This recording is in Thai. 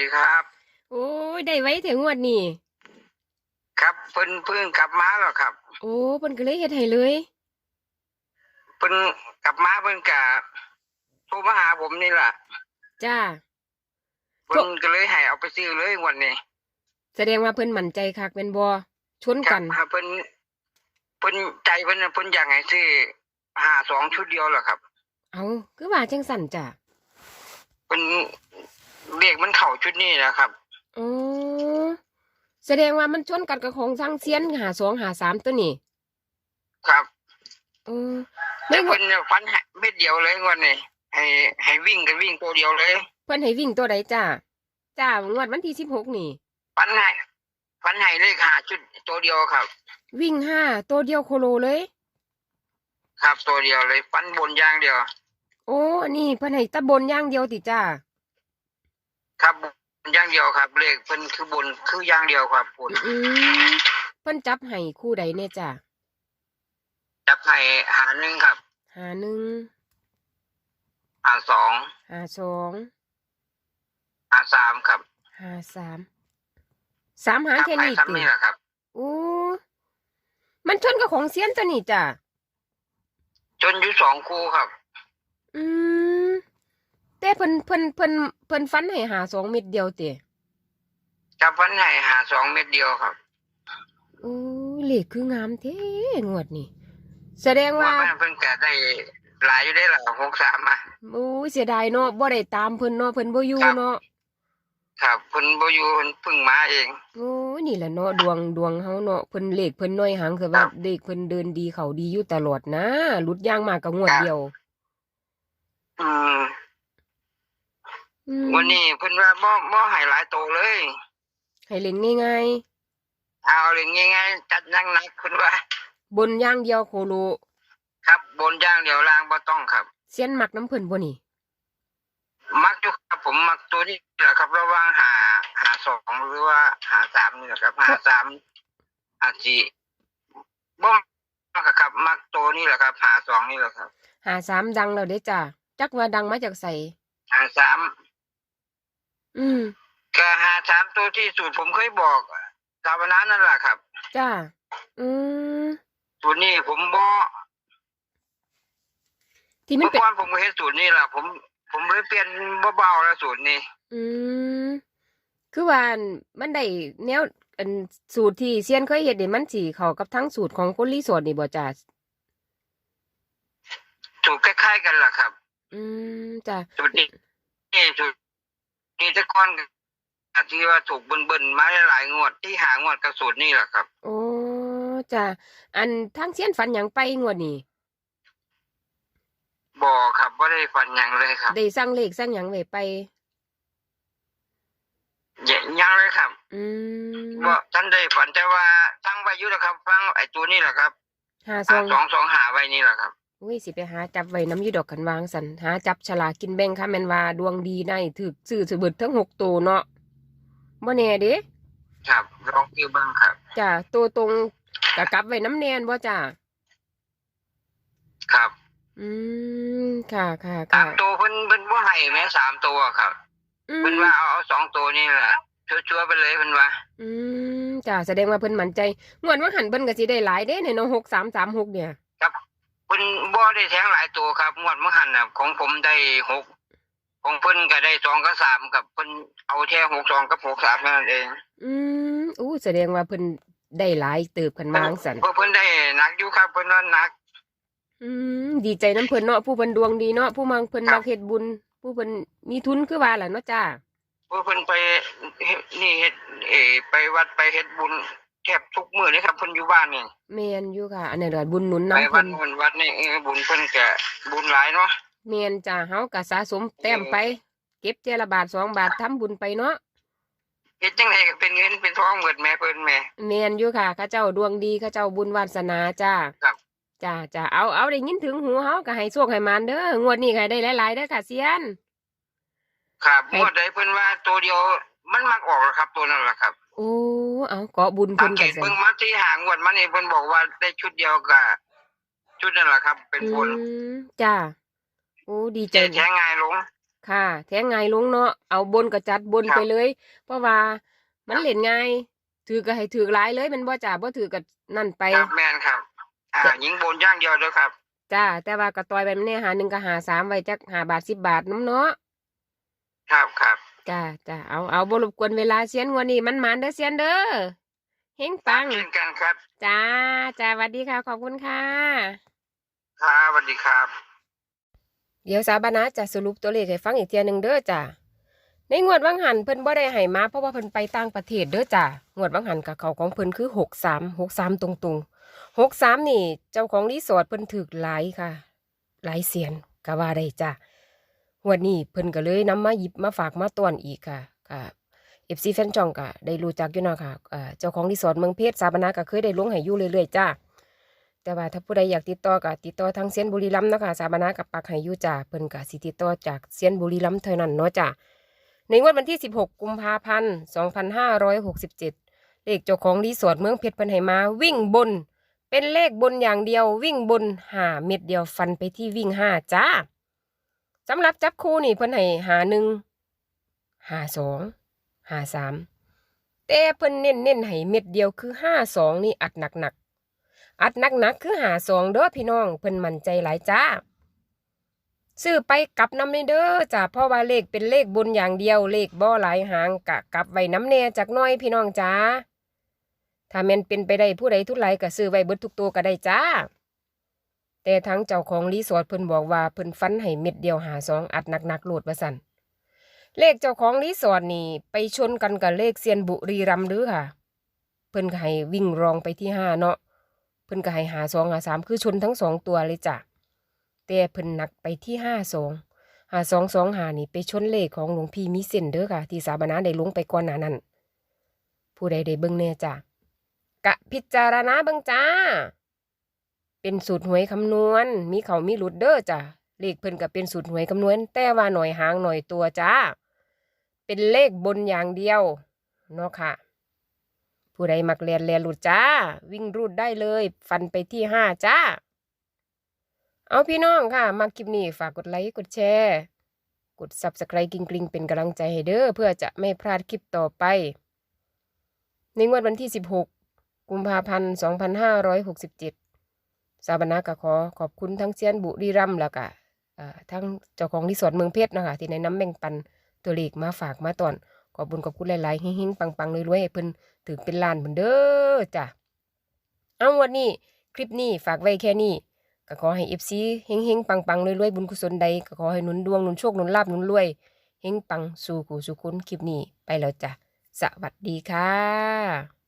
ดีครับ โอ้ยได้ไว้ถึงงวดนี้ครับเพิ่นเพิ่งกลับมาแล้วครับ โอ้เพิ่นก็เลยเฮ็ดให้เลยเพิ่นกลับมาเพิ่นกะโทรมาหาผมนี่แหละจ้าเพิ่นก็เลยให้เอาไปซื้อเลยวันนี้ แสดงว่าเพิ่นมั่นใจคักเป็นบ่ชนครักับนเพิ่นเพิ่นใจเพิ่นน่ะเพิ่นอยากให้ซื้อหาสองชุดเดียวแหละครับ เอาคือว่าจังสั่นจ้ะเพิ่นเรียก มันเข้าชุดนี้นะครับโอ้แสดงว่ามันชนกันกับของทางเซียนหาสองหาสามตัวนี่ครับโอ้แต่ไม่งวเพิ่ดนเนี่ยฟันให้เม็ดเดียวเลยวันนี้ให้ให้วิ่งกันวิ่งตัวเดียวเลย เพิ่นให้วิ่งตัวใดจ้าจ้างวดวันที่สิบหกนี่ฟันให้ฟันให้เลขหาชุดตัวเดียวครับ วิ่งห้าตัวเดียวโคโลเลย ครับตัวเดียวเลยฟันบนอย่างเดียว โอ้อันนี้เพิ่นให้ตะบนอย่างเดียวติจ้าครับบน อย่างเดียวครับ เลขเพิ่นคือบนคืออย่างเดียวครับบนอืมเพิ่นจับให้คู่ใดเนี่ยจ้าจับให้หาหนึ่งครับหาหนึ่งหาสองหาสองหาสามครับหาสามสามหาครับแค่ให้นี้ซ้ำตินี่แหละครับโอ้มันชนกับของเซียนตัวนี้จ้ะจนอยู่สองคู่ครับ อืม แต่เพิ่นเพิ่นเพิ่นเพิ่นฟันให้หาสองเม็ดเดียวเตะจับฟันให้หาสองเม็ดเดียวครับโอ้เลขคืองามเท่งวดนี้แสดงว่าว่าเพิ่นก็ได้หลายอยู่ได้หละหกสามอะ โอ้ยเสียดายเนาะบ่ได้ตามเพิ่นเนาะเพิ่นบ่อยู่ครับ เนาะครับเพิ่นบ่อยู่เพิ่นเพิ่งมาเอง โอ้ยนี่แหละเนาะดวงดวงเฮาเนาะเพิ่นเลขเพิ่นน้อยหางคือว่าครับเลขเพิ่นเดินดีเขาดีอยู่ตลอดนะหลุดย่างมากก็งวดครับเดียว อืมอืม วันนี้เพิ่นว่าบ่บ่ให้หลายโตเลย ให้เล่นง่ายเอาเรื่องง่ายๆจัดหนักๆเพิ่นว่าๆบนอย่างเดียวโคโลครับบนอย่างเดียวล่างบ่ต้องครับเสียนมักน้ำเพิ่นบ่นี่ มักอยู่ครับผมมักตัวนี้แหละครับ ระหว่างหาหาสองหรือว่าหาสามนี่แหละครับหาสามหาสี่บ่มักอะครับ มักตัวนี้แหละครับหาสองนี่แหละครับหาสามดังแล้วเด้จ้ะจักว่าดังมาจากไสหาสาม อืมก็หาสามตัวที่สูตรผมเคยบอกตาวันนั้นนั่นแหละครับ จ้าอืมสูตรนี้ผมบ่ที่มัเมื่นอเป็นก่อนผมก็เฮ็ดสูตรนี้แหละผมผมเลยเปลี่ยนเบาๆแล้วสูตรนี้ อืมคือว่าอันมันได้แนวอันสูตรที่เซียนเคยเฮ็ดนี่มันสิเข้ากับทั้งสูตรของคนรีสอร์ทนี่บ่จ้าสูตรคล้ายๆกันแหละครับ อืมจ้า สูตรนี้นี่สูตร นี้แต่ก่อนก็ที่ว่าถูกเบิ่นๆมาหลายๆงวดที่หางวดกับสูตรนี้แหละครับ โอ้จ้าอันทั้งเซียนฝันหยังไปงวดนี้บ่ครับบ่ได้ฟันหยังเลยครับได้สั่งเลขสั่งหยังไว้ไปอย่ายังเลยครับ อืมบ่ท่านได้ฝันแต่ว่าตั้งไว้อยู่แล้วครับฟังไอ้ตัวนี้แหละครับหาซหาอง สองสองหาไว้นี่แหละครับ อุ้ยสิไปหาจับไว้น้ำอยูดอกกันวางสันหาจับฉลากกินแบ่งค่ะแม่นว่าดวงดีได้ถึกซื้อสือเบิดทั้งหกตัวเนาะบ่แน่เด้ครับลองคิวเบิ่งครับจ้าตัวตรงกะกลับไว้น้ำแนนบ่จ้าครับ อืมค่ะค่ะสาค่ะมตัวเพิ่นเพิ่นบ่ให้แม้สามตัวครับอืมเพิ่นว่าเอาเอาสองตัวนี่แหละชัวร์ๆไปเลยเพิ่นว่าอืมจ้าแสดงว่าเพิ่นมั่นใจงวดว่าหันเพิ่นก็สิได้หลายเด้ในเนาะหกสามสามหกเนี่ย เพิ่นบ่ได้แทงหลายตัวครับงวดเมื่อหันน่ะของผมได้หกของเพิ่นก็ได้สองกับสามกับเพิ่นเอาแค่หกสองกับหกสามเท่านั้นเอง อืมอู้แสดงว่าเพิ่นได้หลายเติบกันวางสันเพราะเพิ่นได้หนักอยู่ครับเพิ่นว่าหนัก อืมดีใจน้ำเพิ่นเนาะผู้เพิ่นดวงดีเนาะผู้มังเพิ่นครัมับกเฮ็ดบุญ ผู้เพิ่นมีทุนคือว่าล่ะเนาะจ้าเพราะเพิ่นไปเฮ็ดนี่เฮ็ดเออไปวัดไปเฮ็ดบุญ แทบทุกมื้อเลยครับเพิ่นอยู่บ้านนี่แม่นอยู่ค่ะ อันนี้ก็บุญหนุนไปน้ำวัเพิ่ดนนู่นวัดนี่เออบุญเพิ่นก็บุญหลายเนาะ แม่นจ้าเฮาก็สะสมแต้มไป เก็บเจละบาทสองบาททำบุญไปเนาะเฮ็ดจังไดก็เป็นเงินเป็นทองเบิดแม่เพิ่นแม่ แม่นอยู่ค่ะข้าเจ้าดวงดีข้าเจ้าบุญวาสนาจ้าครับ จ้าจ้าเอาเอาได้ยินถึงหูเฮาก็ให้โชคให้มานเด้องวดนี้ก็ให้ได้หลายๆเด้อค่ะเซียน ครับให้งวดใดเพิ่นว่าตัวเดียวมันมักออกแล้วครับตัวนั้นล่ะครับ โอ้เอาเกาะบุญสัเพิ่งนเกก็ตซั่เบิ่นงมาที่หางวดมานี่เพิ่นบอกว่าได้ชุดเดียวกับชุดนั่นแหละครับ เป็นอืบนมจ้าโอ้ดีใจเจ๊แท้ง่ายลง ค่ะ แทงไงายลงเนาะเอาบนก็จัดบนครับไปเลย เพราะว่ามันครับเล่นง่ายถือก็ให้ถือหลายเลยแมันบ่จ้าบ่ถือก็นั่นไป ครับแมนครับ อ่าจ้ะยิงบนย่างเดียวด้วยครับ จ้า แต่ว่าก็ต่อยไปมันแน่หาหนึ่งก็หาสามไว้จักหาบาทสิบบาทน้ำเนาะ ครับครับ จ้าจ้าเอาเอาบ่รบกวนเวลาเซียนงวันนี้มันหมานเด้อเซียนเด้อเฮงปังเช่นกันครับ จ้าจ้าสวัสดีค่ะ ขอบคุณค่ะครับสวัสดีครับ เดี๋ยวสาบานะจะสรุปตัวเลขให้ฟังอีกเทียหนึ่งเด้อจ้าในงวดวังหันเพิ่นบ่ได้ให้มาเพราะว่าเพิ่นไปต่างประเทศเด้อจ้างวดวังหันกับเขาของเพิ่นคือหกสามหกสามตรงตรงหกสามนี่ เจ้าของรีสอร์ทเพิ่นถึกหลายค่ะ หลายเสียนก็ว่าได้จ้า งวดนี้เพิ่นก็เลยนำมาหยิบมาฝากมาต้อนอีกค่ะค่ะเอฟซีแฟนจองก็ได้รู้จักอยู่เนาะค่ะเจ้าของรีสอร์ทเมืองเพชรสาบานะก็เคยได้ลงให้อยู่เรื่อยๆจ้าแต่ว่าถ้าผู้ใดอยากติดต่อก็ติดต่อทางเซียนบุรีรัมย์นะคะสาบนากับปักให้อยู่จ้าเพิ่นก็สิติดต่อจากเซียนบุรีรัมย์เท่านั้นเนาะจ้าในงวดวันที่ 16 กุมภาพันธ์2567 เลขเจ้าของรีสอร์ทเมืองเพชรเพิ่นให้มาวิ่งบน เป็นเลขบนอย่างเดียววิ่งบนหาเม็ดเดียวฟันไปที่วิ่งห้าจ้า สำหรับจับคู่นี่เพิ่นให้หาหนึ่งหาสองหาสามแต่เพิ่นเน้นเน้นให้เม็ดเดียวคือห้าสองนี่อัดหนักหนักอัดหนักๆคือหาสองเด้อพี่น้องเพิ่นมั่นใจหลายจ้าซื้อไปกลับน้ำในเด้อจ้าเพราะว่าเลขเป็นเลขบนอย่างเดียวเลขบ่หลายหางกะกลับไว้น้ำแน่จากน้อยพี่น้องจ้าถ้าแม่นเป็นไปได้ผู้ใดทุกไหลก็ซื้อไว้เบิดทุกตัวก็ได้จ้า แต่ทั้งเจ้าของรีสอร์ทเพิ่นบอกว่าเพิ่นฟันให้เม็ดเดียวหาสองอัดหนักๆโหลดว่าสั่นเลขเจ้าของรีสอร์ทนี่ไปชนกันกับเลขเซียนบุรีรัมหรือค่ะ เพิ่นก็ให้วิ่งรองไปที่ห้าเนาะเพิ่นก็ให้หาสองหาสามคือชนทั้งสองตัวเลยจ้ะแต่เพิ่นหนักไปที่ห้าสองหาสองสองหานี่ไปชนเลขของหลวงพี่มิเซนเด้อค่ะ ที่สาบานาได้ลงไปก่อนหน้านั้น ผู้ใดได้เบิ่งแน่จ้ะกะพิจารณาเบิ่งจ้า เป็นสูตรหวยคำนวณ มีเขามีหลุดเด้อจ้ะเลขเพิ่นก็เป็นสูตรหวยคำนวณ แต่ว่าหน่อยหางหน่อยตัวจ้า เป็นเลขบนอย่างเดียวเนาะค่ะ ผู้ใดมักเรียนเรียนรูดจ้า วิ่งรูดได้เลย ฟันไปที่ห้าจ้า เอาพี่น้องค่ะ มาคลิปนี้ฝากกดไลค์กดแชร์กด subscribe กริงกริงๆเป็นกำลังใจให้เด้อเพื่อจะไม่พลาดคลิปต่อไป ในงวดวันที่ 16 กุมภาพันธ์ 2567 สาบนาก็ขอขอบคุณทั้งเซียนบุรีรัมแล้วก็ทั้งเจ้าของรีสอร์ทเมืองเพชรนะคะที่ในน้ำแบ่งปันตัวเลขมาฝากมาตอน ขอบคุญขอบคุณหลายๆเฮงๆปังๆรวยๆให้เพิ่นถึงเป็นล้านเหมือนเด้อจ้ะเอาวันนี้คลิปนี้ฝากไว้แค่นี้ก็ขอให้เอฟซีเฮงเฮงปังปังๆรวยๆบุญกุศลใดก็ขอให้หนุนดวงหนุนโชคหนุนลาบหนุนรวยเฮงปังสู่กูสู่คุณคลิปนี้ไปแล้วจ้ะสวัสดีค่ะ